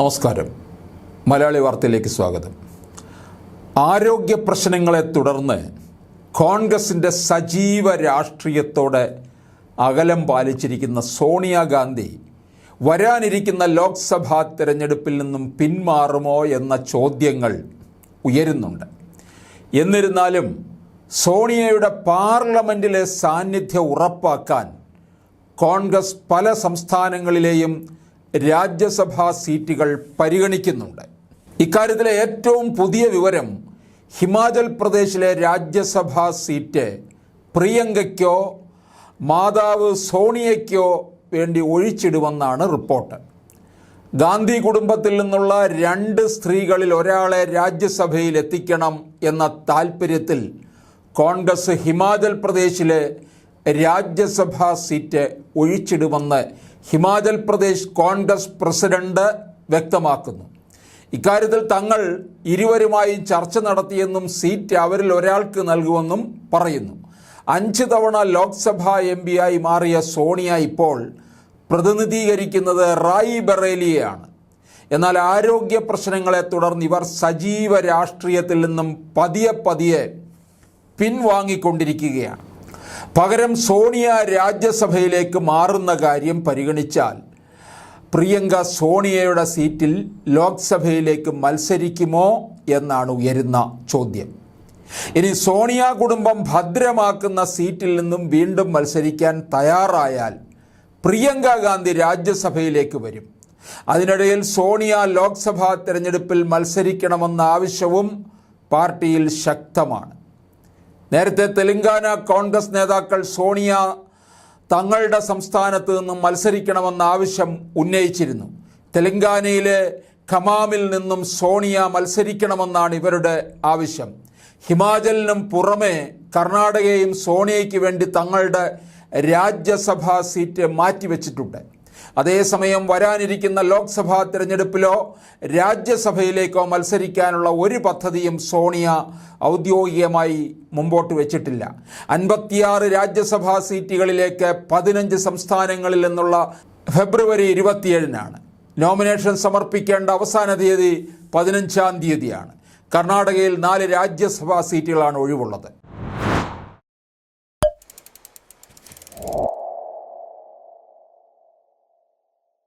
നമസ്കാരം. മലയാളി വാർത്തയിലേക്ക് സ്വാഗതം. ആരോഗ്യ പ്രശ്നങ്ങളെ തുടർന്ന് കോൺഗ്രസിന്റെ സജീവ രാഷ്ട്രീയത്തോടെ അകലം പാലിച്ചിരിക്കുന്ന സോണിയാഗാന്ധി വരാനിരിക്കുന്ന ലോക്സഭാ തെരഞ്ഞെടുപ്പിൽ നിന്നും പിന്മാറുമോ എന്ന ചോദ്യങ്ങൾ ഉയരുന്നുണ്ട്. എന്നിരുന്നാലും സോണിയയുടെ പാർലമെന്റിലെ സാന്നിധ്യം ഉറപ്പാക്കാൻ കോൺഗ്രസ് പല സംസ്ഥാനങ്ങളിലെയും രാജ്യസഭാ സീറ്റുകൾ പരിഗണിക്കുന്നുണ്ട്. ഇക്കാര്യത്തിലെ ഏറ്റവും പുതിയ വിവരം ഹിമാചൽ പ്രദേശിലെ രാജ്യസഭാ സീറ്റ് പ്രിയങ്കയ്ക്കോ മാതാവ് സോണിയയ്ക്കോ വേണ്ടി ഒഴിച്ചിടുമെന്നാണ് റിപ്പോർട്ട്. ഗാന്ധി കുടുംബത്തിൽ നിന്നുള്ള രണ്ട് സ്ത്രീകളിൽ ഒരാളെ രാജ്യസഭയിൽ എത്തിക്കണം എന്ന താൽപ്പര്യത്തിൽ കോൺഗ്രസ് ഹിമാചൽ പ്രദേശിലെ രാജ്യസഭാ സീറ്റ് ഒഴിച്ചിടുമെന്ന് ഹിമാചൽ പ്രദേശ് കോൺഗ്രസ് പ്രസിഡന്റ് വ്യക്തമാക്കുന്നു. ഇക്കാര്യത്തിൽ തങ്ങൾ ഇരുവരുമായി ചർച്ച നടത്തിയെന്നും സീറ്റ് അവരിൽ ഒരാൾക്ക് നൽകുമെന്നും പറയുന്നു. അഞ്ച് തവണ ലോക്സഭാ എം ആയി മാറിയ സോണിയ ഇപ്പോൾ പ്രതിനിധീകരിക്കുന്നത് റായി ബറേലിയെയാണ്. എന്നാൽ ആരോഗ്യ പ്രശ്നങ്ങളെ തുടർന്ന് ഇവർ സജീവ രാഷ്ട്രീയത്തിൽ നിന്നും പതിയെ പതിയെ പിൻവാങ്ങിക്കൊണ്ടിരിക്കുകയാണ്. പകരം സോണിയ രാജ്യസഭയിലേക്ക് മാറുന്ന കാര്യം പരിഗണിച്ചാൽ പ്രിയങ്ക സോണിയയുടെ സീറ്റിൽ ലോക്സഭയിലേക്ക് മത്സരിക്കുമോ എന്നാണ് ഉയരുന്ന ചോദ്യം. ഇനി സോണിയ കുടുംബം ഭദ്രമാക്കുന്ന സീറ്റിൽ നിന്നും വീണ്ടും മത്സരിക്കാൻ തയ്യാറായാൽ പ്രിയങ്ക ഗാന്ധി രാജ്യസഭയിലേക്ക് വരും. അതിനിടയിൽ സോണിയ ലോക്സഭാ തെരഞ്ഞെടുപ്പിൽ മത്സരിക്കണമെന്ന ആവശ്യവും പാർട്ടിയിൽ ശക്തമാണ്. നേരത്തെ തെലങ്കാന കോൺഗ്രസ് നേതാക്കൾ സോണിയ തങ്ങളുടെ സംസ്ഥാനത്ത് നിന്നും മത്സരിക്കണമെന്ന ആവശ്യം ഉന്നയിച്ചിരുന്നു. തെലങ്കാനയിലെ ഖമാമിൽ നിന്നും സോണിയ മത്സരിക്കണമെന്നാണ് ഇവരുടെ ആവശ്യം. ഹിമാചലിനും പുറമെ കർണാടകയും സോണിയയ്ക്ക് വേണ്ടി തങ്ങളുടെ രാജ്യസഭാ സീറ്റ് മാറ്റിവെച്ചിട്ടുണ്ട്. അതേസമയം വരാനിരിക്കുന്ന ലോക്സഭാ തിരഞ്ഞെടുപ്പിലോ രാജ്യസഭയിലേക്കോ മത്സരിക്കാനുള്ള ഒരു പദ്ധതിയും സോണിയ ഔദ്യോഗികമായി മുമ്പോട്ട് വെച്ചിട്ടില്ല. അൻപത്തിയാറ് രാജ്യസഭാ സീറ്റുകളിലേക്ക് പതിനഞ്ച് സംസ്ഥാനങ്ങളിൽ നിന്നുള്ള ഫെബ്രുവരി ഇരുപത്തിയേഴിനാണ്. നോമിനേഷൻ സമർപ്പിക്കേണ്ട അവസാന തീയതി പതിനഞ്ചാം തീയതിയാണ്. കർണാടകയിൽ നാല് രാജ്യസഭാ സീറ്റുകളാണ് ഒഴിവുള്ളത്.